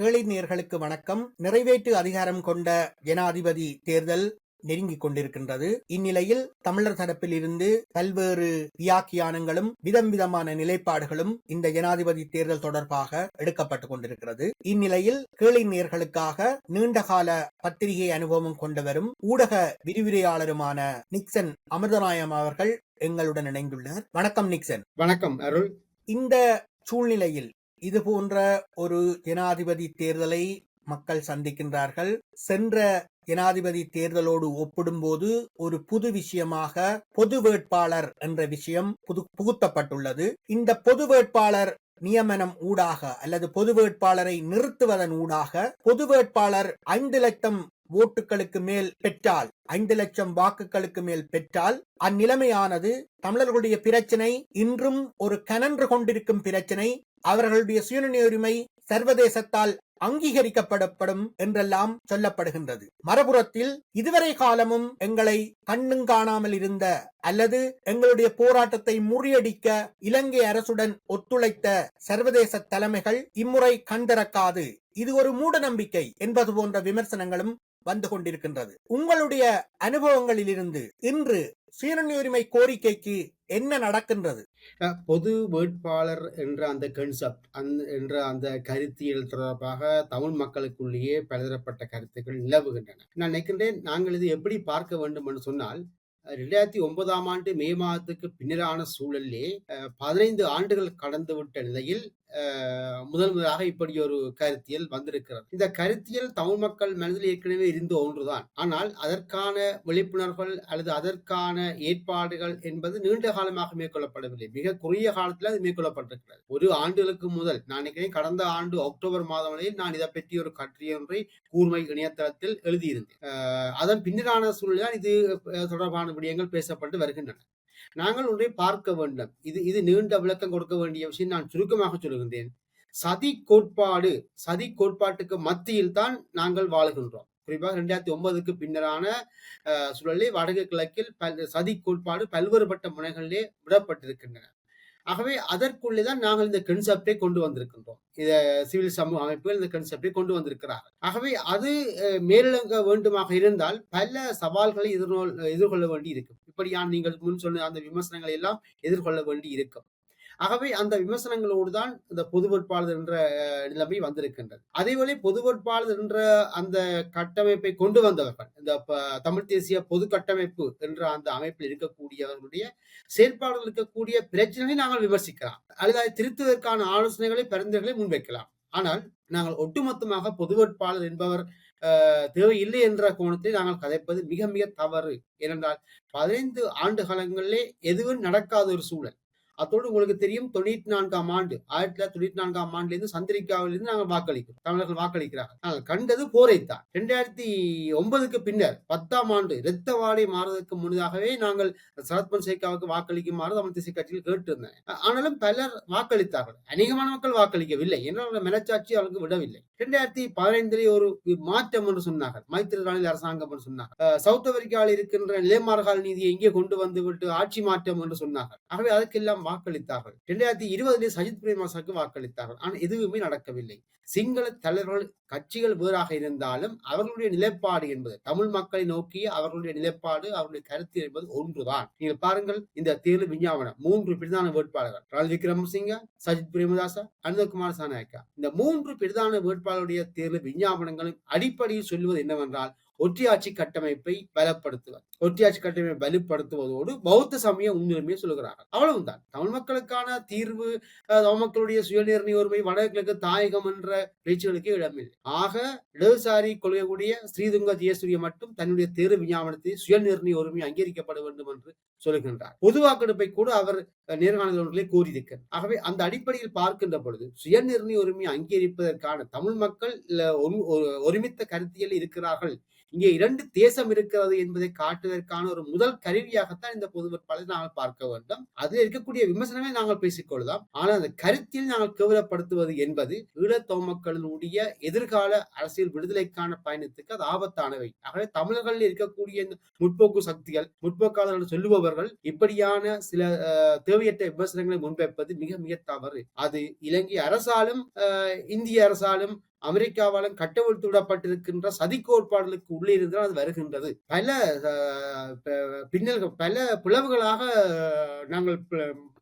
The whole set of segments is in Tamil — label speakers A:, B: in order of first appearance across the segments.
A: கேளை நேர்களுக்கு வணக்கம். நிறைவேற்று அதிகாரம் கொண்ட ஜனாதிபதி தேர்தல் நெருங்கிக் கொண்டிருக்கின்றது. இந்நிலையில் தமிழர் தரப்பில் இருந்து பல்வேறு வியாக்கியானங்களும் விதம் விதமான நிலைப்பாடுகளும் இந்த ஜனாதிபதி தேர்தல் தொடர்பாக எடுக்கப்பட்டுக் கொண்டிருக்கிறது. இந்நிலையில் கேளை நேர்களுக்காக நீண்டகால பத்திரிகை அனுபவம் கொண்டவரும் ஊடக விரிவுரையாளருமான நிக்சன் அமிர்தநாயம் அவர்கள் எங்களுடன் இணைந்துள்ளார். வணக்கம் நிக்சன்.
B: வணக்கம் அருள்.
A: இந்த சூழ்நிலையில் இது போன்ற ஒரு ஜனாதிபதி தேர்தலை மக்கள் சந்திக்கின்றார்கள். சென்ற ஜனாதிபதி தேர்தலோடு ஒப்பிடும்போது ஒரு புது விஷயமாக பொது வேட்பாளர் என்ற விஷயம் புது புகுத்தப்பட்டுள்ளது. இந்த பொது வேட்பாளர் நியமனம் ஊடாக அல்லது பொது வேட்பாளரை நிறுத்துவதன் ஊடாக பொது வேட்பாளர் ஐந்து லட்சம் ஓட்டுகளுக்கு மேல் பெற்றால் ஐந்து லட்சம் வாக்குகளுக்கு மேல் பெற்றால் அந்நிலைமையானது தமிழர்களுடைய பிரச்சனை இன்றும் ஒரு கனன்று கொண்டிருக்கும் பிரச்சனை அவர்களுடைய சுயநிலை உரிமை சர்வதேசத்தால் அங்கீகரிக்கப்படப்படும் என்றெல்லாம் சொல்லப்படுகின்றது. மறுபுறத்தில் இதுவரை காலமும் எங்களை கண்ணும் காணாமல் இருந்த அல்லது எங்களுடைய போராட்டத்தை முறியடிக்க இலங்கை அரசுடன் ஒத்துழைத்த சர்வதேச தலைமைகள் இம்முறை கண்திறக்காது இது ஒரு மூட நம்பிக்கை என்பது போன்ற விமர்சனங்களும் வந்து கொண்டிருக்கின்றது. உங்களுடைய அனுபவங்களிலிருந்து இன்று சீரணியுரிமை கோரிக்கைக்கு என்ன நடக்கின்றது?
B: பொது வேட்பாளர் என்ற அந்த கன்செப்ட் அந் என்ற அந்த கருத்தியல் தொடர்பாக தமிழ் மக்களுக்குள்ளேயே பலதரப்பட்ட கருத்துக்கள் நிலவுகின்றன. நான் நினைக்கின்றேன் நாங்கள் இது எப்படி பார்க்க வேண்டும் என்று சொன்னால் ரெண்டாயிரத்தி ஒன்பதாம் ஆண்டு மே மாதத்துக்கு பின்னரான சூழலிலே பதினைந்து ஆண்டுகள் கடந்துவிட்ட நிலையில் முதல் முதலாக இப்படி ஒரு கருத்தியல் வந்திருக்கிறது. இந்த கருத்தியல் தமிழ் மக்கள் மனதில் ஏற்கனவே இருந்த ஒன்றுதான். ஆனால் அதற்கான விழிப்புணர்வுகள் அல்லது அதற்கான ஏற்பாடுகள் என்பது நீண்ட காலமாக மேற்கொள்ளப்படவில்லை. மிக குறுகிய காலத்தில் அது மேற்கொள்ளப்பட்டிருக்கிறது. ஒரு ஆண்டுகளுக்கு முதல் நான் நினைக்கிறேன் கடந்த ஆண்டு அக்டோபர் மாதம் வரையில் நான் இதை பற்றி ஒரு கற்றியொன்றை கூர்மை இணையதளத்தில் எழுதியிருந்தேன். அதன் பின்னரான சூழலில் இது தொடர்பான விடயங்கள் பேசப்பட்டு வருகின்றன. நாங்கள் ஒன்றை பார்க்க வேண்டும். இது இது நீண்ட விளக்கம் கொடுக்க வேண்டிய விஷயம் நான் சுருக்கமாக சொல்கின்றேன். சதி கோட்பாடு சதி கோட்பாட்டுக்கு மத்தியில் தான் நாங்கள் வாழுகின்றோம். குறிப்பாக ரெண்டாயிரத்தி ஒன்பதுக்கு பின்னரான சூழலில் வடக்கு கிழக்கில் பல் சதி கோட்பாடு பல்வேறுபட்ட முனைகளிலே விடப்பட்டிருக்கின்றன. ஆகவே அதற்குள்ளே தான் நாங்கள் இந்த கன்செப்டை கொண்டு வந்திருக்கின்றோம். இத சிவில் சமூக அமைப்புகள் இந்த கன்செப்டை கொண்டு வந்திருக்கிறார்கள். ஆகவே அது மேலங்க வேண்டுமாக இருந்தால் பல சவால்களை எதிர்கொள் எதிர்கொள்ள வேண்டி இருக்கும் இப்படியான நீங்கள் முன் சொன்ன அந்த விமர்சனங்களை எல்லாம் எதிர்கொள்ள வேண்டி இருக்கும் ஆகவே அந்த விமர்சனங்களோடு தான் இந்த பொது வேட்பாளர் என்ற நிலைமை வந்திருக்கின்றது. அதேவேளை பொது வேட்பாளர் என்ற அந்த கட்டமைப்பை கொண்டு வந்தவர்கள் இந்த ப- தமிழ் தேசிய பொது கட்டமைப்பு என்ற அந்த அமைப்பில் இருக்கக்கூடியவர்களுடைய செயற்பாடுகள் இருக்கக்கூடிய பிரச்சனைகளை நாங்கள் விமர்சிக்கலாம். அல்லது அதை திருத்துவதற்கான ஆலோசனைகளை பரிந்துரைகளை முன்வைக்கலாம். ஆனால் நாங்கள் ஒட்டுமொத்தமாக பொது வேட்பாளர் என்பவர் தேவையில்லை என்ற கோணத்தில் நாங்கள் கதைப்பது மிக மிக தவறு. ஏனென்றால் பதினைந்து ஆண்டு காலங்களிலே எதுவும் நடக்காத ஒரு சூழல். அத்தோடு உங்களுக்கு தெரியும் தொண்ணூத்தி நான்காம் ஆண்டு. ஆயிரத்தி தொள்ளாயிரத்தி தொண்ணூத்தி நான்காம் ஆண்டுலேருந்து சந்திரிக்காவிலிருந்து நாங்கள் வாக்களிக்கிறோம். தமிழர்கள் வாக்களிக்கிறார்கள் நாங்கள் கண்டது போரைத்தான். ரெண்டாயிரத்தி ஒன்பதுக்கு பின்னர் பத்தாம் ஆண்டு இரத்த வாடை மாறுவதற்கு முன்னதாகவே நாங்கள் சரத் பொன்சேகாவுக்கு வாக்களிக்குமாறு தமிழ் திசை கட்சியில் கேட்டிருந்தேன். ஆனாலும் பலர் வாக்களித்தார்கள். அநேகமான மக்கள் வாக்களிக்கவில்லை. என்ற மனச்சாட்சி அவர்களுக்கு விடவில்லை. ரெண்டாயிரத்தி பதினைந்திலே ஒரு மாற்றம் என்று சொன்னார்கள். மைத்திரி ராணில் அரசாங்கம் என்று சொன்னார்கள். சவுத் ஆப்பிரிக்காவில் இருக்கின்ற நிலைமார்கால் நீதியை இங்கே கொண்டு வந்து விட்டு ஆட்சி மாற்றம் என்று சொன்னார்கள். ஆகவே அதற்கெல்லாம் வாக்களித்தார்கள். ரெண்டாயிரத்தி இருபதிலே சஜித் பிரேமதாசாவுக்கு வாக்களித்தார்கள். ஆனால் எதுவுமே நடக்கவில்லை. சிங்கள தலைவர்கள் கட்சிகள் வேறாக இருந்தாலும் அவர்களுடைய நிலைப்பாடு என்பது தமிழ் மக்களை நோக்கி அவர்களுடைய நிலைப்பாடு அவருடைய கருத்து என்பது ஒன்றுதான். நீங்கள் பாருங்கள் இந்த தேர்தல் விஞ்ஞாபனம் மூன்று பிரதான வேட்பாளர்கள் ரணில் விக்ரமசிங்க சஜித் பிரேமதாசா அனந்தகுமார் சாநாயக்கா இந்த மூன்று பிரதான வேட்பாளருடைய தேர்தல் விஞ்ஞாபனங்களும் அடிப்படையில் சொல்லுவது என்னவென்றால் ஒற்றையாட்சி கட்டமைப்பை பலப்படுத்துவது ஒற்றையாட்சி கட்டமைப்பை வலுப்படுத்துவதோடு பௌத்த சமய முன்னுரிமையை சொல்கிறார்கள் அவ்வளவுதான். தமிழ் மக்களுக்கான தீர்வு தமிழ் மக்களுடைய சுயநிர்ணய உரிமை வடகிழக்கு தாயகம் என்ற பேச்சுகளுக்கு இடமில்லை. ஆக இடதுசாரி கொள்கையுடைய ஸ்ரீதுங்க ஜெயசூரிய மட்டும் தன்னுடைய தேர்வு விஞ்ஞாபனத்தை சுயநிர்ணய உரிமை அங்கீகரிக்கப்பட வேண்டும் என்று சொல்லுகின்றார். பொது வாக்கெடுப்பை கூட அவர் அஹ், கூறியிருக்கிறார். ஆகவே அந்த அடிப்படையில் பார்க்கின்ற பொழுது சுயநிர்ணய உரிமை அங்கீகரிப்பதற்கான தமிழ் மக்கள் இல்ல, ஒருமித்த கருத்தியல் இருக்கிறார்கள் இங்கே இரண்டு தேசம் இருக்கிறது என்பதை காட்டுவதற்கான ஒரு முதல் கருவியாகத்தான் இந்த பொது வேட்பாளரை நாங்கள் பார்க்க வேண்டும். அதில் இருக்கக்கூடிய விமர்சனங்களை நாங்கள் பேசிக்கொள்ளலாம். ஆனால் அந்த கருத்தில் நாங்கள் கேவலப்படுத்துவது என்பது ஈழத்தோமக்களினுடைய எதிர்கால அரசியல் விடுதலைக்கான பயணத்துக்கு அது ஆபத்தானவை. ஆகவே தமிழர்களில் இருக்கக்கூடிய இந்த முற்போக்கு சக்திகள் முற்போக்காளர்கள் சொல்லுபவர்கள் இப்படியான சில அஹ், தேவையற்ற விமர்சனங்களை முன்வைப்பது மிக மிக தவறு. அது இலங்கை அரசாலும் அஹ், இந்திய அரசாலும் அமெரிக்காவாலும் கட்டவிழ்த்து விடப்பட்டிருக்கின்ற சதி கோட்பாடுகளுக்கு உள்ளே இருந்து அது வருகின்றது. பல பின்னல்கள் பல பிளவுகளாக நாங்கள்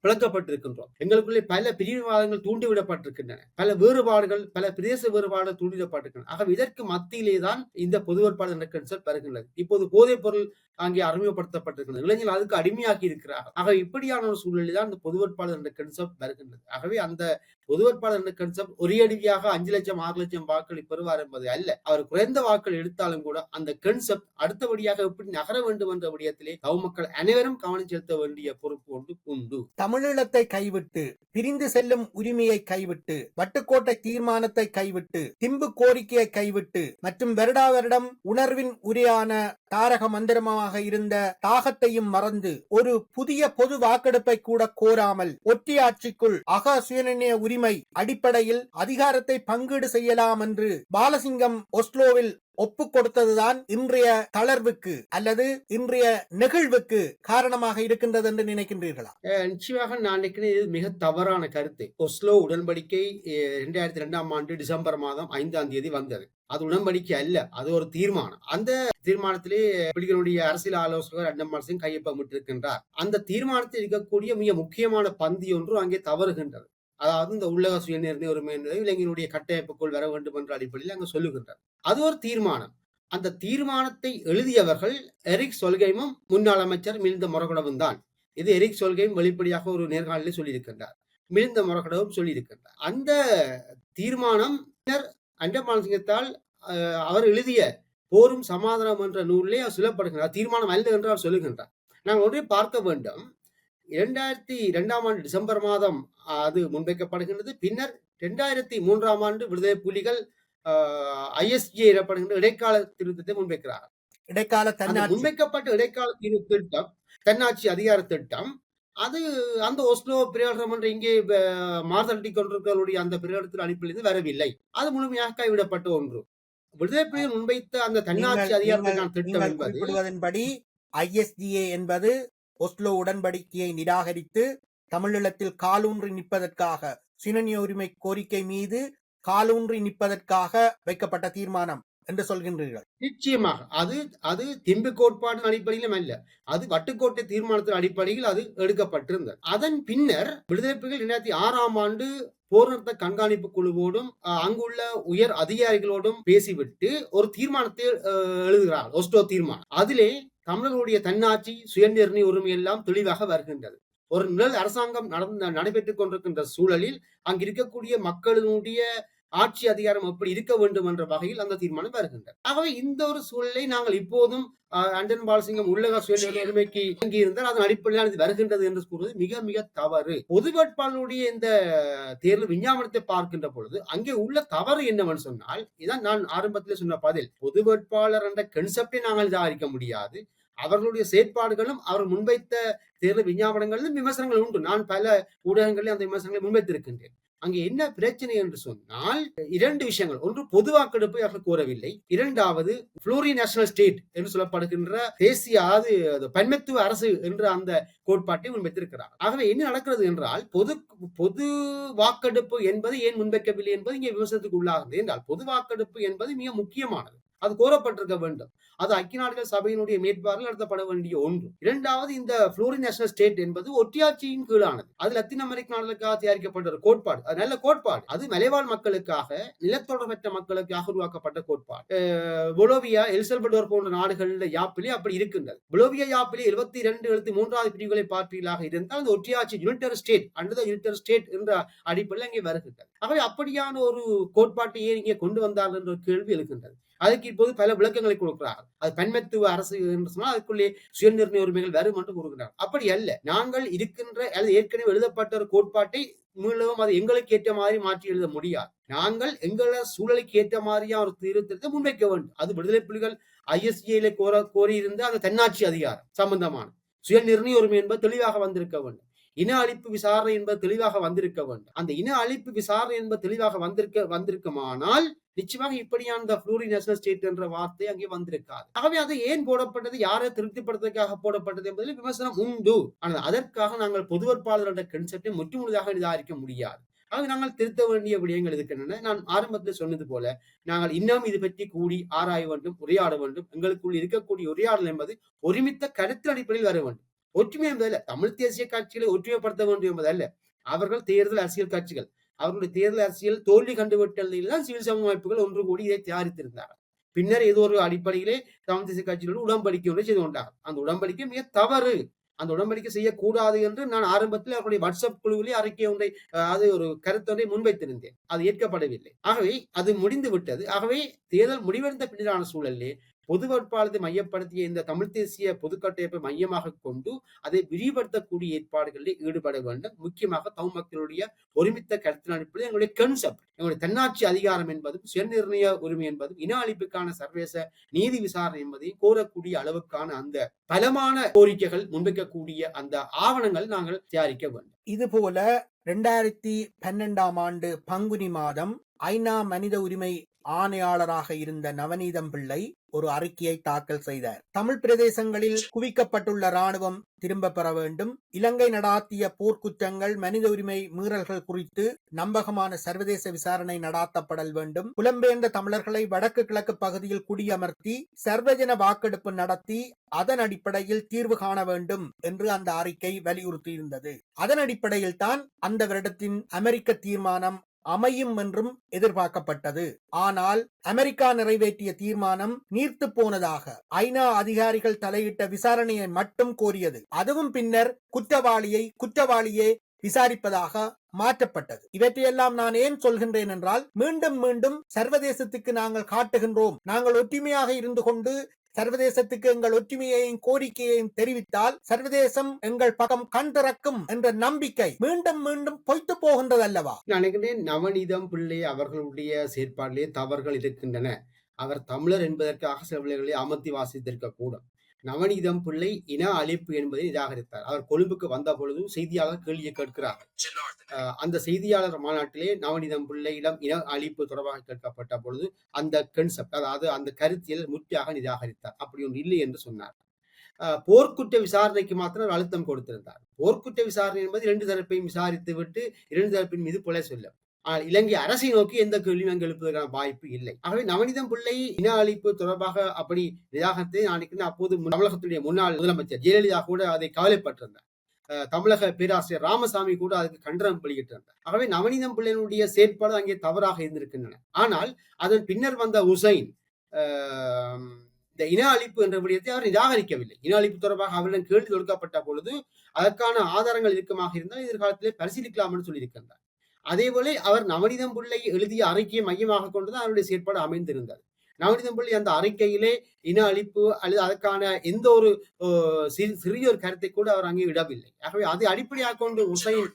B: விளக்கப்பட்டிருக்கின்றோம். பிளக்கப்பட்டிருக்கின்றோம் எங்களுக்குள்ளே பல பிரிவுவாதங்கள் தூண்டிவிடப்பட்டிருக்கின்றன பல வேறுபாடுகள் பல பிரதேச வேறுபாடுகள் தூண்டிவிடப்பட்டிருக்கின்றன ஆகவே இதற்கு மத்தியிலே தான் இந்த பொது வேட்பாளர் என்ற வருகின்றது. இப்போது போதைப் பொருள் அங்கே அறிமுகப்படுத்தப்பட்டிருக்கிறது இளைஞர்கள் அதுக்கு அடிமையாகி இருக்கிறார்கள். ஆகவே இப்படியான ஒரு சூழ்நிலை தான் இந்த பொது வேட்பாளர் என்ற கன்செப்ட் வருகின்றது. ஆகவே அந்த பொது வேட்பாளர் என்ற கன்செப்ட் ஒரே அடியாக அஞ்சு லட்சம் ஆறு லட்சம் வாக்களை பெறுவார் என்பது அல்ல. அவர் குறைந்த வாக்கள் எடுத்தாலும் கூட அந்த கன்செப்ட் அடுத்தபடியாக எப்படி நகர வேண்டும் என்ற விடயத்திலே தவ மக்கள் அனைவரும் கவனம் செலுத்த வேண்டிய பொறுப்பு ஒன்று உண்டு.
A: தமிழீழத்தை கைவிட்டு பிரிந்து செல்லும் உரிமையை கைவிட்டு வட்டுக்கோட்டை தீர்மானத்தை கைவிட்டு திம்பு கோரிக்கையை கைவிட்டு மற்றும் வருடா வருடம் உணர்வின் உரையான தாரக மந்திரமாக இருந்த தாகத்தையும் மறந்து ஒரு புதிய பொது வாக்கெடுப்பை கூட கோராமல் ஒற்றையாட்சிக்குள் அக சுயநிர்ணய உரிமை அடிப்படையில் அதிகாரத்தை பங்கீடு செய்யலாம் என்று பாலசிங்கம் ஒஸ்லோவில் ஒப்பு கொடுத்ததுதான் இன்றைய தளர்வுக்கு அல்லது இன்றைய நிகழ்வுக்கு காரணமாக இருக்கின்றது என்று நினைக்கின்றீர்களா
B: நிச்சயமாக நான் நினைக்கிறேன் இது மிக தவறான கருத்து. ஒஸ்லோ உடன்படிக்கை அஹ் இரண்டாயிரத்தி ரெண்டாம் ஆண்டு டிசம்பர் மாதம் ஐந்தாம் தேதி வந்தது. அது உடன்படிக்கை அல்ல அது ஒரு தீர்மானம். அந்த தீர்மானத்திலே புலிகளுடைய அரசியல் ஆலோசகர் அண்டம்மாள் சிங் கையொப்பமிட்டிருக்கின்றார். அந்த தீர்மானத்தில் இருக்கக்கூடிய மிக முக்கியமான பந்தி ஒன்று அங்கே தவறுகின்றது. அதாவது இந்த உள்ளக சுயநிர்ணய உரிமை என்பது இளைஞனுடைய கட்டமைப்புக்குள் வர வேண்டும் என்ற அடிப்படையில் அங்கு சொல்லுகின்றார். அது ஒரு தீர்மானம். அந்த தீர்மானத்தை எழுதியவர்கள் எரிக் சொல்கைமும் முன்னாள் அமைச்சர் மிலிந்த முரகுடவும் தான். இது எரிக் சொல்கையும் வெளிப்படையாக ஒரு நேர்காணலில் சொல்லியிருக்கின்றார். மிலிந்த முரகடவும் சொல்லியிருக்கின்றார். அந்த தீர்மானம் பின்னர் அண்டமான் சிங்கத்தால் அஹ், அவர் எழுதிய போரும் சமாதானம் என்ற நூலிலே அவர் சொல்லப்படுகின்றார். தீர்மானம் அல்ல என்று அவர் சொல்லுகின்றார். நாங்கள் ஒன்றே பார்க்க வேண்டும். இரண்டாயிரத்தி இரண்டாம் ஆண்டு டிசம்பர் மாதம் அது முன்வைக்கப்படுகின்றது. பின்னர் இரண்டாயிரத்தி மூன்றாம் ஆண்டு விடுதலை புலிகள் ஐஎஸ்ஜி எனப்படுகின்ற இடைக்கால திருத்தத்தை முன்வைக்கிறார்
A: இடைக்கால
B: முன்வைக்கப்பட்ட இடைக்கால திட்டம் தன்னாட்சி அதிகார திட்டம். அது அந்த ஒஸ்லோ பிரகடனம் என்ற இங்கே மார்தட்டி கொண்டிருக்கிறவருடைய அந்த பிரகடனத்தில் அடிப்படையில் வரவில்லை. அது முழுமையாக கைவிடப்பட்ட ஒன்று. விடுதலை புலிகள் முன்வைத்த அந்த தன்னாட்சி அதிகாரத்திற்கான திட்டம் என்பது
A: ஐஎஸ்டிஏ என்பது ஒஸ்லோ உடன்படிக்கையை நிராகரித்து தமிழீழத்தில் காலூன்றி நிற்பதற்காக சுயநிர்ணய உரிமை கோரிக்கை மீது காலூன்றி நிற்பதற்காக வைக்கப்பட்ட தீர்மானம் என்று சொல்கின்றீர்கள்.
B: நிச்சயமாக. அது அது திம்பு கோட்பாட்டின் அடிப்படையிலும் அல்ல. அது வட்டுக்கோட்டை தீர்மானத்தின் அடிப்படையில் அது எடுக்கப்பட்டிருந்தது. அதன் பின்னர் விடுதலை புலிகள் இரண்டாயிரத்தி ஆறாம் ஆண்டு போர் நிறுத்த கண்காணிப்பு குழுவோடும் அங்குள்ள உயர் அதிகாரிகளோடும் பேசிவிட்டு ஒரு தீர்மானத்தை எழுதுகிறார். ஒஸ்டோ தீர்மானம். அதிலே தமிழர்களுடைய தன்னாட்சி சுயநிர்ணய உரிமை எல்லாம் தெளிவாக வருகின்றது. ஒரு நிழல் அரசாங்கம் நடந்த நடைபெற்றுக் கொண்டிருக்கின்ற சூழலில் அங்கு இருக்கக்கூடிய மக்களினுடைய ஆட்சி அதிகாரம் எப்படி இருக்க வேண்டும் என்ற வகையில் அந்த தீர்மானம் வருகின்றது. ஆகவே இந்த ஒரு சூழலை நாங்கள் இப்போதும் அஹ், அண்டன் பாலசிங்கம் உள்ளக சுயநிர்ணய இறங்கி இருந்தால் அதன் அடிப்படையில் இது வருகின்றது என்று கூறுவது மிக மிக தவறு. பொது வேட்பாளருடைய இந்த தேர்தல் விஞ்ஞாபனத்தை பார்க்கின்ற பொழுது அங்கே உள்ள தவறு என்னவென்று சொன்னால் இதான் நான் ஆரம்பத்தில் சொன்ன பதில். பொது வேட்பாளர் என்ற கன்செப்டை நாங்கள் நிராகரிக்க முடியாது. அவர்களுடைய செயற்பாடுகளும் அவர் முன்வைத்த தேர்தல் விஞ்ஞாபனங்களிலும் விமர்சனங்கள் உண்டு. நான் பல ஊடகங்களில் அந்த விமர்சனங்களை முன்வைத்திருக்கின்றேன். அங்கு என்ன பிரச்சனை என்று சொன்னால் இரண்டு விஷயங்கள். ஒன்று பொது வாக்கெடுப்பை அவர்கள் கோரவில்லை. இரண்டாவது புளோரி நேஷனல் ஸ்டேட் என்று சொல்லப்படுகின்ற தேசிய அதாவது அது பன்மத்துவ அரசு என்ற அந்த கோட்பாட்டை முன்வைத்திருக்கிறார். ஆகவே என்ன நடக்கிறது என்றால் பொது பொது வாக்கெடுப்பு என்பது ஏன் முன்வைக்கவில்லை என்பது இங்கே விமர்சனத்துக்கு உள்ளாகிறது. என்றால் பொது வாக்கெடுப்பு என்பது மிக முக்கியமானது. அது கோரப்பட்டிருக்க வேண்டும். அது ஐக்கிய நாடுகள் சபையினுடைய மேற்பார்வையில் நடத்தப்பட வேண்டிய ஒன்று. இரண்டாவது இந்த புளோரிநேஷனல் ஸ்டேட் என்பது ஒட்டியாட்சியின் கீழானது. அது லத்தீன் அமெரிக்க நாடுகளுக்காக தயாரிக்கப்பட்ட ஒரு கோட்பாடு. அது நல்ல கோட்பாடு. அது மலைவாழ் மக்களுக்காக நிலத்தொடர்பற்ற மக்களுக்காக உருவாக்கப்பட்ட கோட்பாடு. அஹ் பொலோவியா எல்சல்படோர் போன்ற நாடுகளில் யாப்பிலே அப்படி இருக்கின்றது. பொலோவியா யாப்பிலே எழுபத்தி இரண்டு எழுபத்தி மூன்றாவது பிரிவுகளை பார்ப்பீர்களாக இருந்தால் அந்த ஒட்டியாட்சி unitary state under unitary state என்ற அடிப்படையில் அங்கே வருகின்றது. ஆகவே அப்படியான ஒரு கோட்பாட்டை ஏன் இங்கே கொண்டு வந்தார்கள் என்ற கேள்வி எழுகின்றது. அதுக்கு இப்போது பல விளக்கங்களை கொடுக்கிறார். அது பன்மத்துவ அரசு என்று சொன்னால் அதுக்குள்ளே சுயநிர்ணய உரிமைகள் வரும் என்று கூறுகிறார் அப்படி அல்ல. நாங்கள் இருக்கின்ற அல்லது ஏற்கனவே எழுதப்பட்ட ஒரு கோட்பாட்டை மீளவும் அது எங்களுக்கு ஏற்ற மாதிரி மாற்றி எழுத முடியாது. நாங்கள் எங்கள சூழலுக்கு ஏற்ற மாதிரியா ஒரு திருத்தத்தை முன்வைக்க வேண்டும். அது விடுதலை புலிகள் ஐஎஸ்ஏல கோர கோரியிருந்த அந்த தன்னாட்சி அதிகாரம் சம்பந்தமான. சுய நிர்ணய உரிமை என்பது தெளிவாக வந்திருக்க வேண்டும். இன அழிப்பு விசாரணை என்பது தெளிவாக வந்திருக்க வேண்டும். அந்த இன அழிப்பு விசாரணை என்பது தெளிவாக வந்திருக்க வந்திருக்குமானால் நிச்சயமாக இப்படியான இந்த ஃப்ளூரி நேஷனல் ஸ்டேட் என்ற வார்த்தை அங்கே வந்திருக்காது. ஆகவே அது ஏன் போடப்பட்டது? யாரை திருப்திப்படுத்துவதற்காக போடப்பட்டது என்பதில் விமர்சனம் உண்டு. ஆனால் அதற்காக நாங்கள் பொது வேட்பாளர் கன்செப்டை முற்றுமுழுதாக நிராகரிக்க முடியாது. அது நாங்கள் திருத்த வேண்டிய விடயங்கள் இருக்கின்றன. நான் ஆரம்பத்தில் சொன்னது போல நாங்கள் இன்னும் இது பற்றி கூடி ஆராய வேண்டும் உரையாட வேண்டும். எங்களுக்குள் இருக்கக்கூடிய உரையாடல் என்பது ஒருமித்த கருத்து அடிப்படையில் வர வேண்டும். ஒற்றுமை என்பதல்ல தமிழ் தேசிய கட்சிகளை ஒற்றுமைப்படுத்த வேண்டும் என்பதல்ல அவர்கள் தேர்தல் அரசியல் கட்சிகள். அவர்களுடைய தேர்தல் அரசியல் தோல்வி கண்டுவிட்டதில் தான் சிவில் சமூக அமைப்புகள் ஒன்று கூடி இதை தயாரித்திருந்தார்கள். பின்னர் ஏதோ ஒரு அடிப்படையிலே தமிழ் தேசிய கட்சிகளோடு உடன்படிக்கை ஒன்று செய்து கொண்டார்கள். அந்த உடன்படிக்கை மிக தவறு. அந்த உடன்படிக்கை செய்யக்கூடாது என்று நான் ஆரம்பத்தில் அவருடைய வாட்ஸ்அப் குழுவிலே அறிக்கை ஒன்றை அது ஒரு கருத்தொன்றை முன்வைத்திருந்தேன். அது ஏற்கப்படவில்லை. ஆகவே அது முடிந்து விட்டது ஆகவே தேர்தல் முடிவடைந்த பின்னரான சூழலிலே பொது வேட்பாளரை மையப்படுத்திய இந்த தமிழ் தேசிய பொதுக்கட்டமைப்பை மையமாக கொண்டு அதை விரிவுபடுத்தக்கூடிய ஏற்பாடுகளில் ஈடுபட வேண்டும். முக்கியமாக தமிழ் மக்களுடைய ஒருமித்த கருத்தின் அடிப்படையில் எங்களுடைய கன்செப்ட் எங்களுடைய தன்னாட்சி அதிகாரம் என்பதும் சுயநிர்ணய உரிமை என்பதும் இன அழிப்புக்கான சர்வதேச நீதி விசாரணை என்பதையும் கோரக்கூடிய அளவுக்கான அந்த பலமான கோரிக்கைகள் முன்வைக்கக்கூடிய அந்த ஆவணங்கள் நாங்கள் தயாரிக்க வேண்டும்.
A: இது போல ரெண்டாயிரத்தி பன்னெண்டாம் ஆண்டு பங்குனி மாதம் ஐநா மனித உரிமை ஆணையாளராக இருந்த நவநீதம் பிள்ளை ஒரு அறிக்கையை தாக்கல் செய்தார். தமிழ் பிரதேசங்களில் குவிக்கப்பட்டுள்ள ராணுவம் திரும்ப பெற வேண்டும். இலங்கை நடாத்திய போர்க்குற்றங்கள் மனித உரிமை மீறல்கள் குறித்து நம்பகமான சர்வதேச விசாரணை நடாத்தப்படல் வேண்டும். புலம்பெயர்ந்த தமிழர்களை வடக்கு கிழக்கு பகுதியில் குடியமர்த்தி சர்வஜன வாக்கெடுப்பு நடத்தி அதன் அடிப்படையில் தீர்வு காண வேண்டும் என்று அந்த அறிக்கை வலியுறுத்தியிருந்தது. அதன் அடிப்படையில் தான் அந்த வருடத்தின் அமெரிக்க தீர்மானம் அமையும் என்றும் எதிர்பார்க்கப்பட்டது. ஆனால் அமெரிக்கா நிறைவேற்றிய தீர்மானம் நீர்த்து போனதாக. ஐநா அதிகாரிகள் தலையிட்ட விசாரணையை மட்டும் கோரியது. அதுவும் பின்னர் குற்றவாளியை குற்றவாளியே விசாரிப்பதாக மாற்றப்பட்டது. இவற்றையெல்லாம் நான் ஏன் சொல்கின்றேன் என்றால் மீண்டும் மீண்டும் சர்வதேசத்துக்கு நாங்கள் காட்டுகின்றோம். நாங்கள் ஒற்றுமையாக இருந்து கொண்டு சர்வதேசத்துக்கு எங்கள் ஒற்றுமையையும் கோரிக்கையையும் தெரிவித்தால் சர்வதேசம் எங்கள் பக்கம் கண் திறக்கும் என்ற நம்பிக்கை மீண்டும் மீண்டும் பொய்த்து போகின்றது அல்லவா
B: நினைக்கிறேன் நவநீதம் பிள்ளை அவர்களுடைய செயற்பாட்டிலே தவறுகள் இருக்கின்றன. அவர் தமிழர் என்பதற்காக சில பிள்ளைகளை அமர்த்தி வாசித்திருக்க கூடும் நவநீதம் பிள்ளை இன அழிப்பு என்பதை நிராகரித்தார். அவர் கொழும்புக்கு வந்த பொழுதும் செய்தியாளர் கேள்வியை கேட்கிறார். அந்த செய்தியாளர் மாநாட்டிலே நவநீதம் பிள்ளையிடம் இன அழிப்பு தொடர்பாக கேட்கப்பட்ட பொழுது அந்த கன்செப்ட் அதாவது அந்த கருத்தியல் முற்றியாக நிராகரித்தார். அப்படி ஒன்று இல்லை என்று சொன்னார். போர்க்குற்ற விசாரணைக்கு மாத்திரம் அழுத்தம் கொடுத்திருந்தார். போர்க்குற்ற விசாரணை என்பது இரண்டு தரப்பையும் விசாரித்து விட்டு இரண்டு தரப்பின் மீது கொலை சொல்லும் ஆனால் இலங்கை அரசை நோக்கி எந்த கேள்வியும் அங்கு எழுப்பதற்கான வாய்ப்பு இல்லை. ஆகவே நவநீதம் பிள்ளை இன அழிப்பு தொடர்பாக அப்படி நிராகரித்து நான் அப்போது தமிழகத்துடைய முன்னாள் முதலமைச்சர் ஜெயலலிதா கூட அதை கவலைப்பட்டிருந்தார். தமிழக பேராசிரியர் ராமசாமி கூட அதுக்கு கண்டனம் பலிக்கிட்டிருந்தார் ஆகவே நவநீதம் பிள்ளையினுடைய செயற்பாடு அங்கே தவறாக இருந்திருக்கின்றன. ஆனால் அதன் பின்னர் வந்த உசைன் இந்த இன அழிப்பு என்ற விடயத்தை அவர் நிராகரிக்கவில்லை. இன அழிப்பு தொடர்பாக அவரிடம் கேள்வி தொடுக்கப்பட்ட பொழுது அதற்கான ஆதாரங்கள் இருக்கமாக இருந்தால் எதிர்காலத்திலே பரிசீலிக்கலாம் என்று சொல்லியிருக்கின்றார். அதேபோல அவர் நவநீதம் பிள்ளை எழுதிய அறிக்கையை மையமாக கொண்டுதான் அவருடைய செயற்பாடு அமைந்திருந்தது. நவநீதம் பிள்ளை அந்த அறிக்கையிலே இன அழிப்பு அல்லது அதற்கான எந்த ஒரு சிறு- சிறிய ஒரு கருத்தை கூட அவர் அங்கே விடவில்லை ஆகவே அதை அடிப்படையாக கொண்டு உசைன்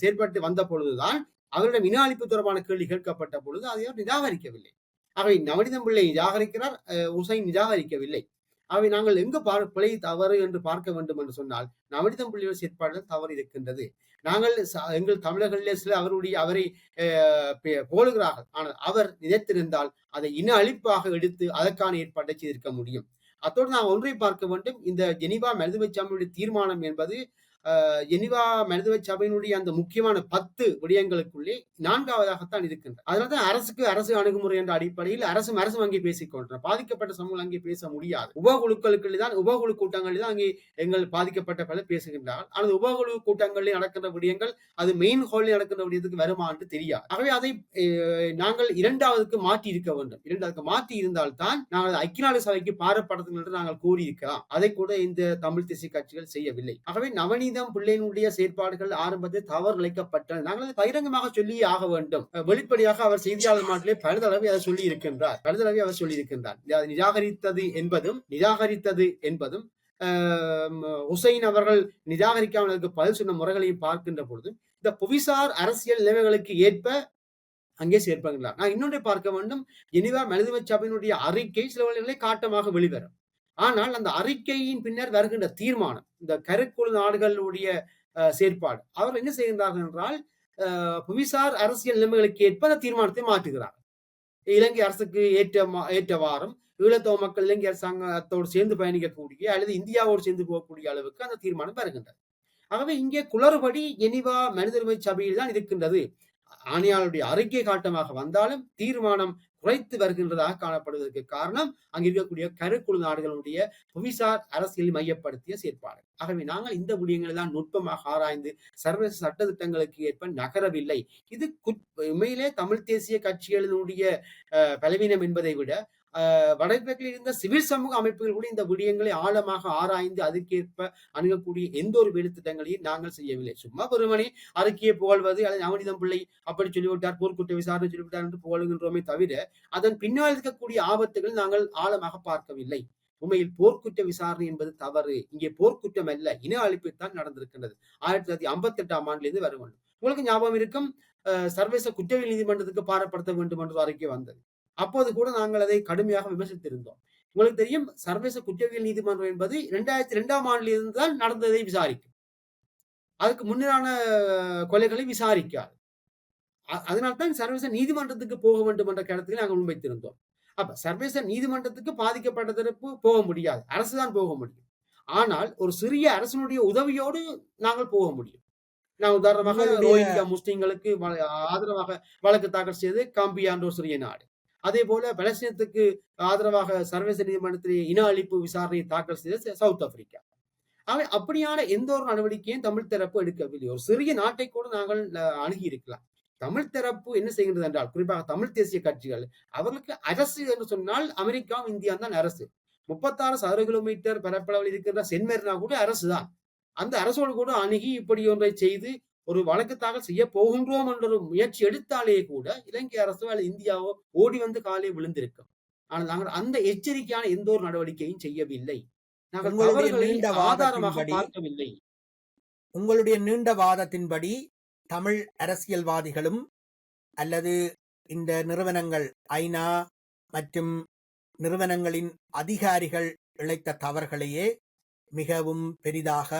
B: செயற்பட்டு வந்த பொழுதுதான் அவரிடம் இன அழிப்பு தொடர்பான கேள்வி கேட்கப்பட்ட பொழுது அதை அவர் நிராகரிக்கவில்லை. ஆகவே நவநீதம் பிள்ளை நிராகரிக்கிறார் அஹ், உசைன் நிராகரிக்கவில்லை. அவை நாங்கள் எங்கு பார் பிழை தவறு என்று பார்க்க வேண்டும் என்று சொன்னால் நவநீதம் பிள்ளையோட செயற்பாடுகள் தவறு இருக்கின்றது. நாங்கள் எங்கள் தமிழர்களிலே சில அவருடைய அவரை அஹ், போலுகிறார்கள் ஆனால் அவர் நினைத்திருந்தால் அதை இன அழிப்பாக எடுத்து அதற்கான ஏற்பாட்டை செய்திருக்க முடியும். அத்தோடு நாம் ஒன்றை பார்க்க வேண்டும். இந்த ஜெனிவா மருதுவை சபையுடைய தீர்மானம் என்பது ஜெனிவா மருதுவை சபையினுடைய அந்த முக்கியமான பத்து விடயங்களுக்குள்ளே நான்காவதாகத்தான் இருக்கின்றது அதனால்தான் அரசுக்கு அரசு அணுகுமுறை என்ற அடிப்படையில் அரசும் அரசும் அங்கே பேசிக் கொண்டன பாதிக்கப்பட்ட சமூகம் அங்கே பேச முடியாது. உபகுழுக்களுக்கு தான் உபகுழு கூட்டங்களில் தான் அங்கே எங்கள் பாதிக்கப்பட்ட பலர் பேசுகின்றார்கள். ஆனால் உபகுழு கூட்டங்களில் நடக்கின்ற விடயங்கள் அது மெயின் ஹாலில் நடக்கின்ற விடயத்துக்கு வருமா என்று தெரியாது. ஆகவே அதை நாங்கள் இரண்டாவதுக்கு மாற்றி இருக்க வேண்டும். இரண்டாவதுக்கு மாற்றி இருந்தால்தான் நாங்கள் ஐக்கிய நாடு சபைக்கு பாரப்படுத்துங்கள் என்று நாங்கள் கூறியிருக்கலாம். அதை கூட இந்த தமிழ் தேசிய கட்சிகள் செய்யவில்லை. ஆகவே நவநீதம் பிள்ளையினுடைய செயற்பாடுகள் ஆரம்பத்தில் தவறு இழைக்கப்பட்டன நாங்கள் பகிரங்கமாக சொல்லியே ஆக வேண்டும். வெளிப்படையாக அவர் செய்தியாளர் மாட்டிலே பலதளவை அதை சொல்லி இருக்கின்றார் பலதளவை அவர் சொல்லி இருக்கின்றார் நிராகரித்தது என்பதும் நிராகரித்தது என்பதும் ஆஹ் ஹுசைன் அவர்கள் நிராகரிக்காமல் பதில் சொன்ன முறைகளையும் பார்க்கின்ற பொழுது இந்த புவிசார் அரசியல் நிலைமைகளுக்கு ஏற்ப அங்கே சேர்ப்பாங்களா நான் இன்னொன்றை பார்க்க வேண்டும். ஜெனிவா மனிதமைச்சபையினுடைய சபையினுடைய அறிக்கை சில வழிகளை காட்டமாக வெளிவரும். ஆனால் அந்த அறிக்கையின் பின்னர் வருகின்ற தீர்மானம் இந்த கருக்குழு நாடுகளுடைய அஹ், செயற்பாடு அவர்கள் என்ன செய்கின்றார்கள் என்றால் புவிசார் அரசியல் நிலைமைகளுக்கு ஏற்ப அந்த தீர்மானத்தை மாற்றுகிறார் இலங்கை அரசுக்கு ஏற்ற மா- ஏற்ற வாரம் ஈழத்தோ மக்கள் இலங்கை அரசாங்கத்தோடு சேர்ந்து பயணிக்கக்கூடிய அல்லது இந்தியாவோடு சேர்ந்து போகக்கூடிய அளவுக்கு அந்த தீர்மானம் வருகின்றது. ஆகவே இங்கே குளறுபடி ஜெனிவா மனித உரிமை சபையில் தான் இருக்கின்றது. ஆணையாளருடைய அறிக்கை காட்டமாக வந்தாலும் தீர்மானம் குறைத்து வருகின்றதாக காணப்படுவதற்கு காரணம் அங்கு இருக்கக்கூடிய கருக்குழு நாடுகளுடைய புவிசார் அரசியல் மையப்படுத்திய செயற்பாடு ஆகவே நாங்கள் இந்த விடயங்களை தான் நுட்பமாக ஆராய்ந்து சர்வதேச சட்ட திட்டங்களுக்கு ஏற்ப நகரவில்லை. இது உண்மையிலே தமிழ் தேசிய கட்சிகளினுடைய பலவீனம் என்பதை விட வடகிழக்கில் இருந்த சிவில் சமூக அமைப்புகள் கூட இந்த விடயங்களை ஆழமாக ஆராய்ந்து அதற்கேற்ப அணுகக்கூடிய எந்த ஒரு வேலை திட்டங்களையும் நாங்கள் செய்யவில்லை. சும்மா வெறுமனே அறிக்கையை புகழ்வது அல்லது நவநீதம் பிள்ளை அப்படி சொல்லிவிட்டார் போர்க்குற்ற விசாரணை சொல்லிவிட்டார் என்று புகழ்கின்றோமே தவிர அதன் பின்னால் இருக்கக்கூடிய ஆபத்துகள் நாங்கள் ஆழமாக பார்க்கவில்லை. உண்மையில் போர்க்குற்ற விசாரணை என்பது தவறு. இங்கே போர்க்குற்றம் அல்ல இன அழிப்பு தான் நடந்திருக்கின்றது. ஆயிரத்தி தொள்ளாயிரத்தி ஐம்பத்தி எட்டாம் ஆண்டிலிருந்து வர உங்களுக்கு ஞாபகம் இருக்கும்? அஹ், சர்வதேச குற்றவியல் நீதிமன்றத்துக்கு பாரப்படுத்த வேண்டும் என்று அறிக்கை வந்தது. அப்போது கூட நாங்கள் அதை கடுமையாக விமர்சித்திருந்தோம். உங்களுக்கு தெரியும் சர்வதேச குற்றவியல் நீதிமன்றம் என்பது இரண்டாயிரத்தி இரண்டாம் ஆண்டிலிருந்து தான் நடந்ததை விசாரிக்கும். அதுக்கு முன்னரான கொலைகளை விசாரிக்காது. அதனால்தான் சர்வதேச நீதிமன்றத்துக்கு போக வேண்டும் என்ற கருத்தில் நாங்கள் முன்வைத்திருந்தோம். அப்ப சர்வதேச நீதிமன்றத்துக்கு பாதிக்கப்பட்ட தரப்பு போக முடியாது. அரசுதான் போக முடியும். ஆனால் ஒரு சிறிய அரசனுடைய உதவியோடு நாங்கள் போக முடியும். நான் உதாரணமாக ரோஹிங்கியா முஸ்லிம்களுக்கு ஆதரவாக வழக்கு தாக்கல் செய்து காம்பியா என்ற ஒரு சிறிய நாடு. அதே போல பலஸ்தீனத்துக்கு ஆதரவாக சர்வதேச நீதிமன்றத்தில் இன அழிப்பு விசாரணையை தாக்கல் செய்த சவுத் ஆப்பிரிக்கா. ஆகவே அப்படியான எந்த ஒரு நடவடிக்கையும் தமிழ் தரப்பு எடுக்கவில்லை. ஒரு சிறிய நாட்டை கூட நாங்கள் அணுகி இருக்கலாம். தமிழ் தரப்பு என்ன செய்கின்றது என்றால் குறிப்பாக தமிழ் தேசிய கட்சிகள் அவர்களுக்கு அரசு என்று சொன்னால் அமெரிக்காவும் இந்தியா தான் அரசு. முப்பத்தாறு சதுர கிலோமீட்டர் பரப்பளவில் இருக்கின்ற சென்மேர்னா கூட அரசு தான் அந்த அரசோடு கூட அணுகி இப்படி ஒன்றை செய்து ஒரு வழக்கு தாக்கல் செய்ய போகின்றோம் என்ற ஒரு முயற்சி எடுத்தாலே கூட இலங்கை அரசோ அல்லது இந்தியாவோ ஓடி வந்து காலே விழுந்திருக்கும். ஆனால் நாங்கள் அந்த எச்சரிக்கையான எந்த ஒரு நடவடிக்கையும் செய்யவில்லை. நாங்கள் தவறுகளை ஆதாரமாக பார்க்கவில்லை.
A: உங்களுடைய நீண்ட வாதத்தின்படி தமிழ் அரசியல்வாதிகளும் அல்லது இந்த நிறுவனங்கள் ஐநா மற்றும் நிறுவனங்களின் அதிகாரிகள் இழைத்த தவறுகளையே மிகவும் பெரிதாக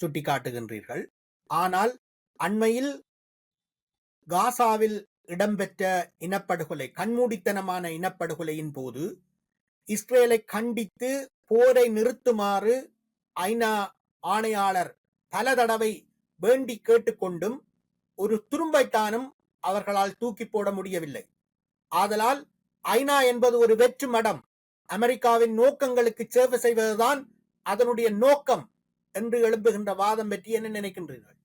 A: சுட்டிக்காட்டுகின்றீர்கள். ஆனால் அண்மையில் காசாவில் இடம்பெற்ற இனப்படுகொலை கண்மூடித்தனமான இனப்படுகொலையின் போது இஸ்ரேலை கண்டித்து போரை நிறுத்துமாறு ஐநா ஆணையாளர் பல தடவை வேண்டி கேட்டுக்கொண்டும் ஒரு துரும்பைத்தானும் அவர்களால் தூக்கி போட முடியவில்லை. ஆதலால் ஐநா என்பது ஒரு வெற்று மடம். அமெரிக்காவின் நோக்கங்களுக்கு சேவை செய்வதுதான் அதனுடைய நோக்கம் என்று எழும்புகின்ற வாதம் பற்றி என்ன நினைக்கின்றீர்கள்?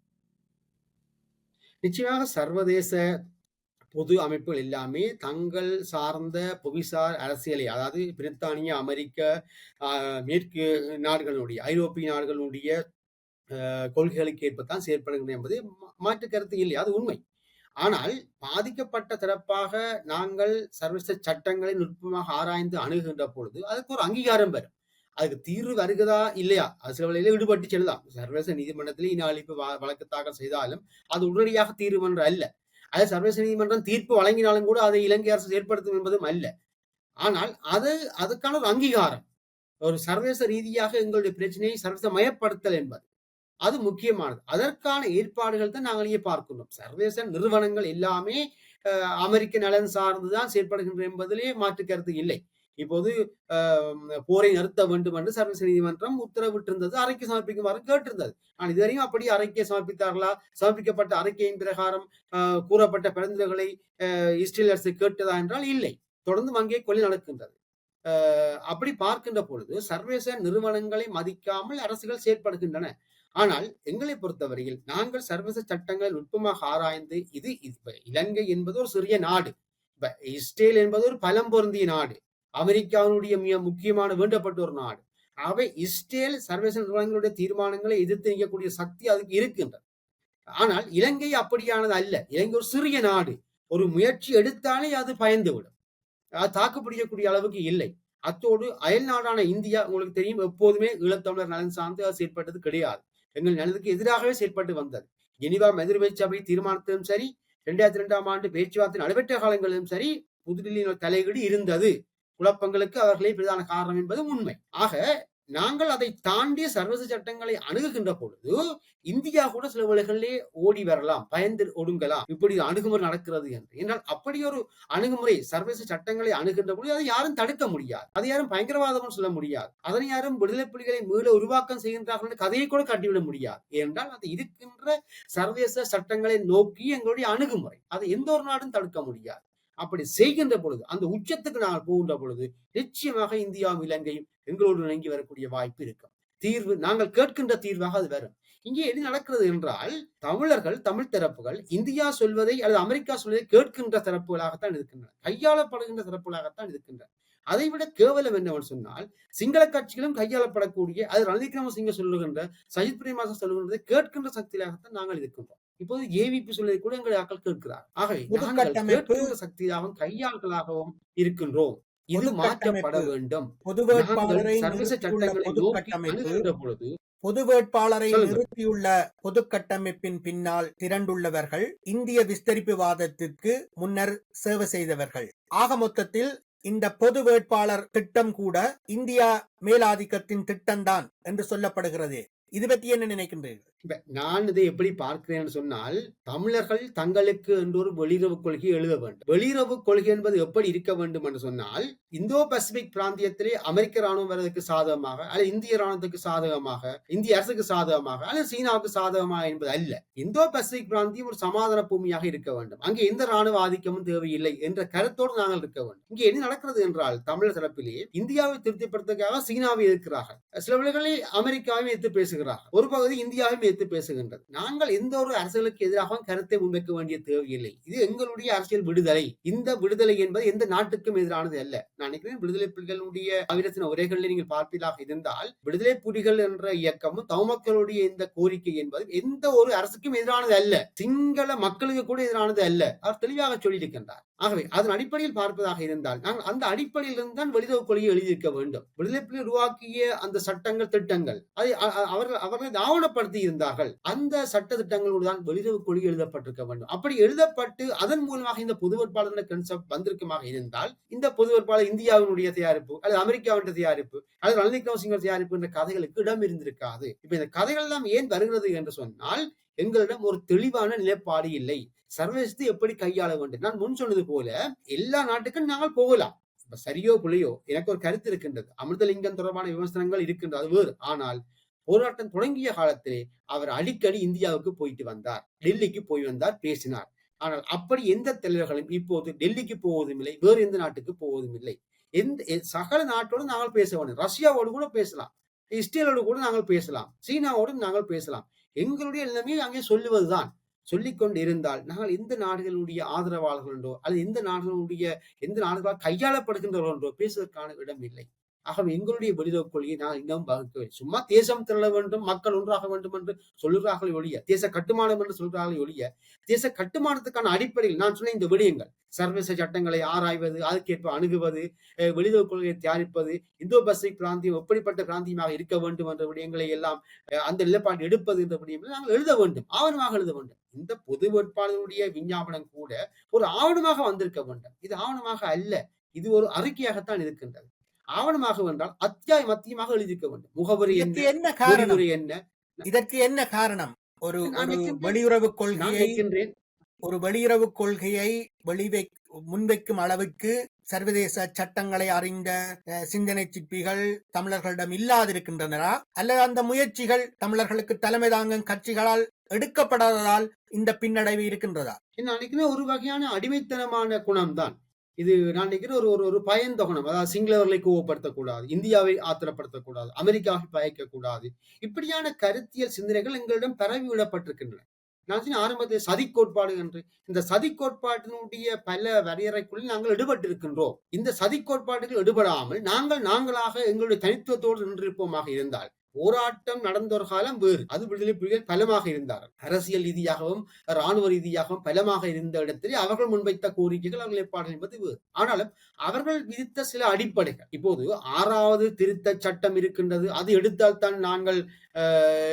B: நிச்சயமாக சர்வதேச பொது அமைப்புகள் எல்லாமே தங்கள் சார்ந்த புவிசார் அரசியலை அதாவது பிரித்தானிய அமெரிக்க மேற்கு நாடுகளுடைய ஐரோப்பிய நாடுகளுடைய ஆஹ், கொள்கைகளுக்கு ஏற்பத்தான் செயற்படுகின்றன என்பது மா- மாற்று கருத்து இல்லை அது உண்மை. ஆனால் பாதிக்கப்பட்ட தரப்பாக நாங்கள் சர்வதேச சட்டங்களை நுட்பமாக ஆராய்ந்து அணுகுகின்ற பொழுது அதுக்கு ஒரு அங்கீகாரம் வரும். அதுக்கு தீர்வு வருகிறதா இல்லையா? அது சில வேளையில விடுபட்டு செல்லலாம். சர்வதேச நீதிமன்றத்தில் இன அழிப்பு வழக்கு தாக்கல் செய்தாலும் அது உடனடியாக தீர்வு என்று அல்ல. அது சர்வதேச நீதிமன்றம் தீர்ப்பு வழங்கினாலும் கூட அதை இலங்கை அரசு ஏற்படுத்தும் என்பதும் அல்ல. ஆனால் அது அதுக்கான ஒரு அங்கீகாரம். ஒரு சர்வதேச ரீதியாக எங்களுடைய பிரச்சனையை சர்வதேச மயப்படுத்தல் என்பது. அது முக்கியமானது. அதற்கான ஏற்பாடுகள் தான் நாங்களே பார்க்கணும் பார்க்கின்றோம். சர்வதேச நிறுவனங்கள் எல்லாமே அமெரிக்க நலன் சார்ந்துதான் செயற்படுகின்ற என்பதிலே மாற்று கருத்து இல்லை. இப்போது போரை நிறுத்த வேண்டும் என்று சர்வதேச நீதிமன்றம் உத்தரவிட்டிருந்தது. அறிக்கை சமர்ப்பிக்குமாறு கேட்டிருந்தது. ஆனால் இதுவரையும் அப்படி அறிக்கை சமர்ப்பித்தார்களா? சமர்ப்பிக்கப்பட்ட அறிக்கையின் பிரகாரம் அஹ், கூறப்பட்ட பரிந்துரைகளை அஹ், இஸ்ரேல் அரசு கேட்டதா என்றால் இல்லை. தொடர்ந்து அங்கே கொலை நடக்கின்றது. அஹ், அப்படி பார்க்கின்ற பொழுது சர்வதேச நிறுவனங்களை மதிக்காமல் அரசுகள் செயற்படுகின்றன. ஆனால் எங்களை பொறுத்தவரையில் நாங்கள் சர்வதேச சட்டங்களை நுட்பமாக ஆராய்ந்து இது இலங்கை என்பது ஒரு சிறிய நாடு. இப்ப இஸ்ரேல் என்பது ஒரு பலம் பொருந்திய நாடு. அமெரிக்காவினுடைய மிக முக்கியமான வேண்டப்பட்ட ஒரு நாடு. அவை இஸ்ரேல் சர்வதேச நிறுவனங்களுடைய தீர்மானங்களை எதிர்த்து நிற்கக்கூடிய சக்தி அதுக்கு இருக்கின்றது. ஆனால் இலங்கை அப்படியானது அல்ல. இலங்கை ஒரு சிறிய நாடு. ஒரு முயற்சி எடுத்தாலே அது பயந்துவிடும். அது தாக்குப்பிடிக்கக்கூடிய அளவுக்கு இல்லை. அத்தோடு அயல் நாடான இந்தியா உங்களுக்கு தெரியும் எப்போதுமே ஈழத்தமிழர் நலன் சார்ந்து அது செயற்பட்டது கிடையாது. எங்கள் நலனுக்கு எதிராகவே செயற்பட்டு வந்தது. ஜெனிவா மதுரை சபை தீர்மானத்திலும் சரி இரண்டாயிரத்தி இரண்டாம் ஆண்டு பேச்சுவார்த்தை நடைபெற்ற காலங்களிலும் சரி புதுடில்லியின் தலையீடு இருந்தது. குழப்பங்களுக்கு அவர்களே பிரதான காரணம் என்பது உண்மை. ஆக நாங்கள் அதை தாண்டிய சர்வதேச சட்டங்களை அணுகுகின்ற பொழுது இந்தியா கூட சில வேளைகளிலே ஓடி வரலாம் பயந்து ஒடுங்கலாம் இப்படி அணுகுமுறை நடக்கிறது என்று. என்றால் அப்படி ஒரு அணுகுமுறை சர்வதேச சட்டங்களை அணுகின்ற பொழுது அதை யாரும் தடுக்க முடியாது. அதை யாரும் பயங்கரவாதம் சொல்ல முடியாது. அதனை யாரும் விடுதலை புலிகளை மீள உருவாக்கம் செய்கின்றார்கள் என்று கதையை கூட காட்டிவிட முடியாது. ஏனென்றால் அது இருக்கின்ற சர்வதேச சட்டங்களை நோக்கி எங்களுடைய அணுகுமுறை. அதை எந்த ஒரு நாடும் தடுக்க முடியாது. அப்படி செய்கின்ற பொழுது அந்த உச்சத்துக்கு நாங்கள் போகின்ற பொழுது நிச்சயமாக இந்தியாவும் இலங்கையும் எங்களோடு இணங்கி வரக்கூடிய வாய்ப்பு இருக்கும். தீர்வு நாங்கள் கேட்கின்ற தீர்வாக அது வரும். இங்கே எது நடக்கிறது என்றால் தமிழர்கள் தமிழ் தரப்புகள் இந்தியா சொல்வதை அல்லது அமெரிக்கா சொல்வதை கேட்கின்ற தரப்புகளாகத்தான் இருக்கின்றன கையாளப்படுகின்ற தரப்புகளாகத்தான் இருக்கின்றன அதை விட கேவலம் என்னவென்று சொன்னால் சிங்கள கட்சிகளும் கையாளப்படக்கூடிய அது ரணில் விக்ரமசிங்க சொல்லுகின்ற சஜித் பிரேமாசன் சொல்லுகின்றதை கேட்கின்ற சக்தியாகத்தான் நாங்கள் இருக்கின்றோம். இப்போது ஏவிபி சொல்வதை கூட எங்கள் ஆக்கள் கேட்கிறார். ஆகவே நாங்கள் சக்தியாகவும் கையாள்களாகவும் இருக்கின்றோம். இது மாற்றப்பட வேண்டும்.
A: பொது வேட்பாளரை
B: பொழுது
A: பொது வேட்பாளரை. நிறுத்தியுள்ள பொது கட்டமைப்பின் பின்னால் திரண்டுள்ளவர்கள் இந்திய விஸ்தரிப்புவாதத்திற்கு முன்னர் சேவை செய்தவர்கள். ஆக மொத்தத்தில் இந்த பொது வேட்பாளர் திட்டம் கூட இந்தியா மேலாதிக்கத்தின் திட்டம்தான் என்று சொல்லப்படுகிறது. இது பத்தி என்ன நினைக்கின்றீர்கள்?
B: இப்ப நான் இதை எப்படி பார்க்கிறேன்னு சொன்னால் தமிழர்கள் தங்களுக்கு என்று ஒரு வெளியுறவு கொள்கை எழுத வேண்டும். வெளியுறவு கொள்கை என்பது எப்படி இருக்க வேண்டும் என்று சொன்னால் இந்தோ பசிபிக் பிராந்தியத்திலே அமெரிக்க ராணுவம் வருவதற்கு சாதகமாக அல்லது இந்திய ராணுவத்துக்கு சாதகமாக இந்திய அரசுக்கு சாதகமாக அல்லது சீனாவுக்கு சாதகமாக என்பது அல்ல. இந்தோ பசிபிக் பிராந்தியம் ஒரு சமாதான பூமியாக இருக்க வேண்டும். அங்கே எந்த ராணுவ ஆதிக்கமும் தேவையில்லை என்ற கருத்தோடு நாங்கள் இருக்க வேண்டும். இங்கே என்ன நடக்கிறது என்றால் தமிழர் தரப்பிலேயே இந்தியாவை திருப்திப்படுத்துவதற்காக சீனாவை எதிர்க்கிறார்கள். சில வேளைகளில் அமெரிக்காவையும் எதிர்த்து பேசுகிறார் ஒரு பகுதி இந்தியாவையும் எதிர்த்து பேசுகின்றது. நாங்கள் எந்த ஒரு அரசுகளுக்கு எதிராக கருத்தை முன்வைக்க வேண்டிய தேவையில்லை. இது எங்களுடைய அரசியல் விடுதலை. இந்த விடுதலை என்பது எந்த நாட்டுக்கும் எதிரானது அல்ல. நான் நினைக்கிறேன் விடுதலை புலிகளுடைய ஆயிரத்தின உரைகளில் நீங்கள் பார்ப்பதாக இருந்தால் விடுதலை புலிகள் என்ற இயக்கமும் தவமக்களுடைய இந்த கோரிக்கை என்பது எந்த ஒரு அரசுக்கும் எதிரானது அல்ல. சிங்கள மக்களுக்கு கூட எதிரானது அல்ல. அவர் தெளிவாக சொல்லியிருக்கின்றார். ஆகவே அதன் அடிப்படையில் பார்ப்பதாக இருந்தால் நாங்கள் அந்த அடிப்படையிலிருந்து தான் வெளியுறவு கொள்கையை எழுதியிருக்க வேண்டும். விடுதலை உருவாக்கிய அந்த சட்டங்கள் திட்டங்கள் அதை அவர்கள் அவர்கள் ஆவணப்படுத்தி இருந்தார்கள். அந்த சட்ட திட்டங்களோடு தான் வெளியுறவு கொள்கை எழுதப்பட்டிருக்க வேண்டும். அப்படி எழுதப்பட்டு அதன் மூலமாக இந்த பொது வேட்பாளர் கன்செப்ட் வந்திருக்கமாக இருந்தால் இந்த பொது வேட்பாளர் இந்தியாவினுடைய தயாரிப்பு அல்லது அமெரிக்காவின் தயாரிப்பு அல்லது ரணில் விக்ரமசிங்க தயாரிப்பு என்ற கதைகளுக்கு இடம் இருந்திருக்காது. இப்ப இந்த கதைகள் எல்லாம் ஏன் வருகிறது என்று சொன்னால் எங்களிடம் ஒரு தெளிவான நிலைப்பாடு இல்லை. சர்வதேசத்தை எப்படி கையாள வேண்டும்? நான் முன் சொன்னது போல எல்லா நாட்டுக்கும் நாங்கள் போகலாம். இப்ப சரியோ புள்ளையோ எனக்கு ஒரு கருத்து இருக்கின்றது. அமிர்தலிங்கம் தொடர்பான விமர்சனங்கள் இருக்கின்றது அது வேறு. ஆனால் போராட்டம் தொடங்கிய காலத்திலே அவர் அடிக்கடி இந்தியாவுக்கு போயிட்டு வந்தார். டெல்லிக்கு போய் வந்தார் பேசினார். ஆனால் அப்படி எந்த தலைவர்களும் இப்போது டெல்லிக்கு போவதும் இல்லை வேறு எந்த நாட்டுக்கு போவதும் இல்லை. எந்த சகல நாட்டோடு நாங்கள் பேச வேண்டும். ரஷ்யாவோடு கூட பேசலாம். இஸ்ரேலோடு கூட நாங்கள் பேசலாம். சீனாவோடும் நாங்கள் பேசலாம். எங்களுடைய நிலைமையை அங்கே சொல்லுவதுதான். சொல்லி கொண்டு இருந்தால் நாங்கள் எந்த நாடுகளுடைய ஆதரவாளர்கள் என்றோ அல்லது எந்த நாடுகளுடைய எந்த நாடுகளால் கையாளப்படுகின்றவர்கள் என்றோ பேசுவதற்கான இடம் இல்லை. ஆகவே எங்களுடைய வெளியுறவு கொள்கையை நாங்கள் இன்னும் வகுக்கவில்லை சும்மா தேசம் திரள வேண்டும் மக்கள் ஒன்றாக வேண்டும் என்று சொல்லுகிறார்கள் ஒழிய தேச கட்டுமானம் என்று சொல்கிறார்கள் ஒழிய தேச கட்டுமானத்துக்கான அடிப்படையில் நான் சொன்ன இந்த விடயங்கள் சர்வதேச சட்டங்களை ஆராய்வது அதுக்கேற்ப அணுகுவது அஹ் வெளியுறவு கொள்கையை தயாரிப்பது இந்தோ பசிபிக் பிராந்தியம் எப்படிப்பட்ட பிராந்தியமாக இருக்க வேண்டும் என்ற விடயங்களை எல்லாம் அஹ் அந்த நிலைப்பாடு எடுப்பது என்ற விடயங்களை நாங்கள் எழுத வேண்டும் ஆவணமாக எழுத வேண்டும். இந்த பொது வேட்பாளருடைய விஞ்ஞாபனம் கூட ஒரு ஆவணமாக வந்திருக்க வேண்டும். இது ஆவணமாக அல்ல இது ஒரு அறிக்கையாகத்தான் இருக்கின்றது. ஆவணமாக வென்றால் அத்தியாயம் மத்தியமாக எழுதியிருக்க வேண்டும். முகவரி என்ன?
A: காரணம்?
B: என்ன?
A: இதற்கு என்ன காரணம்? ஒரு. வெளியுறவு கொள்கையை ஒரு வெளியுறவு கொள்கையை வெளிவை முன்வைக்கும் அளவுக்கு சர்வதேச சட்டங்களை அறிந்த சிந்தனை சிற்பிகள் தமிழர்களிடம் இல்லாதிருக்கின்றனரா? அல்லது அந்த முயற்சிகள் தமிழர்களுக்கு தலைமை தாங்கும் கட்சிகளால் எடுக்கப்படாததால் இந்த பின்னடைவு இருக்கின்றதா?
B: நான் ஒரு வகையான அடிமைத்தனமான குணம்தான். இது நான் நினைக்கிறேன் ஒரு ஒரு ஒரு பயந்த அதாவது சிங்களவர்களை கோவப்படுத்தக்கூடாது இந்தியாவை ஆத்திரப்படுத்தக்கூடாது அமெரிக்காவை பயக்கக்கூடாது. இப்படியான கருத்தியல் சிந்தனைகள் எங்களிடம் பரவி விடப்பட்டிருக்கின்றன. நான் சொன்ன ஆரம்பத்தில் சதி கோட்பாடு என்று இந்த சதி கோட்பாட்டினுடைய பல வரையறைக்குள்ளே நாங்கள் ஈடுபட்டிருக்கின்றோம். இந்த சதி கோட்பாடுகள் ஈடுபடாமல் நாங்கள் நாங்களாக எங்களுடைய தனித்துவத்தோடு நின்றிருப்போமாக இருந்தால் போராட்டம் நடந்த ஒரு காலம் வேறு. அது விடுதலை புலிகள் பலமாக இருந்தார்கள். அரசியல் ரீதியாகவும் ராணுவ ரீதியாகவும் பலமாக இருந்த இடத்திலே அவர்கள் முன்வைத்த கோரிக்கைகள் அவர்கள் நிலைப்பாடுகள் என்பது வேறு. ஆனாலும் அவர்கள் விதித்த சில அடிப்படைகள். இப்போது ஆறாவது திருத்த சட்டம் இருக்கின்றது. அது எடுத்தால் தான் நாங்கள்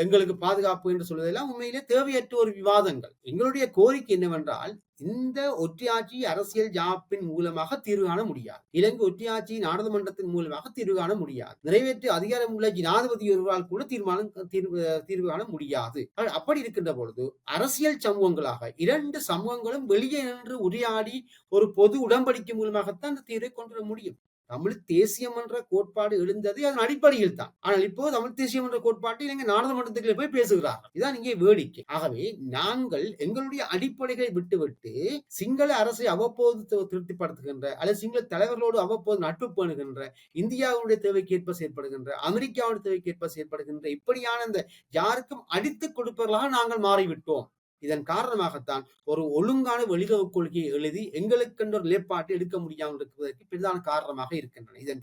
B: எங்களுக்கு பாதுகாப்பு என்று சொல்வதெல்லாம் உண்மையிலே தேவையற்ற ஒரு விவாதங்கள். எங்களுடைய கோரிக்கை என்னவென்றால் இந்த ஒற்றையாட்சி அரசியல் ஜாப்பின் மூலமாக தீர்வு காண முடியாது. இலங்கை ஒற்றையாட்சி நாடாளுமன்றத்தின் மூலமாக தீர்வு காண முடியாது. நிறைவேற்று அதிகாரம் உள்ள ஜனாதிபதி ஒருவரால் கூட தீர்மானம் தீர்வு தீர்வு காண முடியாது அப்படி இருக்கின்ற பொழுது அரசியல் சமூகங்களாக இரண்டு சமூகங்களும் வெளியே நின்று உரையாடி ஒரு பொது உடன்படிக்கை மூலமாகத்தான் அந்த தீர்வை கொண்டு வர முடியும். தமிழ் தேசியம் என்ற கோட்பாடு எழுந்தது அதன் அடிப்படையில் தான். ஆனால் இப்போது தமிழ் தேசியம் என்ற கோட்பாட்டை இங்க நாடாளுமன்றத்துக்குள்ளே போய் பேசுகிறார்கள். இதான் இங்கே வேடிக்கை. ஆகவே நாங்கள் எங்களுடைய அடிப்படைகளை விட்டுவிட்டு சிங்கள அரசை அவ்வப்போது திருப்திப்படுத்துகின்ற அல்லது சிங்கள தலைவர்களோடு அவ்வப்போது நட்பு பேணுகின்ற இந்தியாவுடைய தேவைக்கு ஏற்ப செயற்படுகின்ற அமெரிக்காவுடைய தேவைக்கு ஏற்ப செயற்படுகின்ற இப்படியான இந்த யாருக்கும் அடித்துக் கொடுப்பவர்களாக நாங்கள் மாறிவிட்டோம். இதன் காரணமாகத்தான் ஒரு ஒழுங்கான வெளியுறவு கொள்கையை எழுதி எங்களுக்கென்ற ஒரு நிலைப்பாட்டை எடுக்க முடியாமல் இருப்பதற்கு பிரதான காரணமாக இருக்கின்றன. இதன்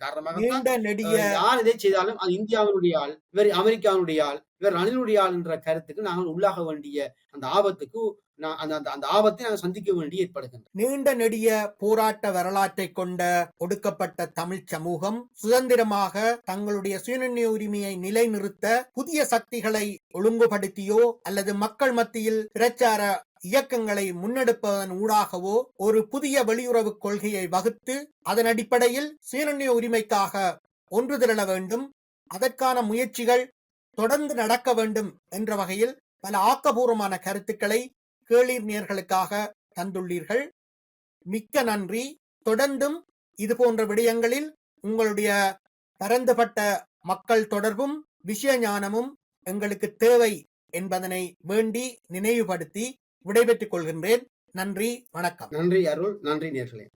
B: அஹ், யார் இதை செய்தாலும் அது இந்தியாவினுடைய ஆள் இவர் அமெரிக்காவினுடைய ஆள் இவர் ரணிலுடைய ஆள் என்ற கருத்துக்கு நாங்கள் உள்ளாக வேண்டிய அந்த ஆபத்துக்கு அந்த- அந்த ஆபத்தை நாங்கள் சந்திக்க வேண்டி ஏற்படுகின்றன.
A: நீண்ட நெடிய போராட்ட வரலாற்றை கொண்ட ஒடுக்கப்பட்ட தமிழ் சமூகம் சுதந்திரமாக தங்களுடைய சுயநிர்ணய உரிமையை நிலைநிறுத்த புதிய சக்திகளை ஒழுங்குபடுத்தியோ அல்லது மக்கள் மத்தியில் பிரச்சார இயக்கங்களை முன்னெடுப்பதன் ஊடாகவோ ஒரு புதிய வெளியுறவு கொள்கையை வகுத்து அதன் அடிப்படையில் சுயநிர்ணய உரிமைக்காக ஒன்று திரள வேண்டும். அதற்கான முயற்சிகள் தொடர்ந்து நடக்க வேண்டும் என்ற வகையில் பல ஆக்கபூர்வமான கருத்துக்களை கேளீர் நேர்களுக்காக தந்துள்ளீர்கள். மிக்க நன்றி. தொடர்ந்தும் இது போன்ற விடயங்களில் உங்களுடைய பரந்துபட்ட மக்கள் தொடர்பும் விஷய ஞானமும் எங்களுக்கு தேவை என்பதனை வேண்டி நினைவுபடுத்தி விடைபெற்றுக் கொள்கின்றேன். நன்றி. வணக்கம்.
B: நன்றி அருள். நன்றி நேர்களே.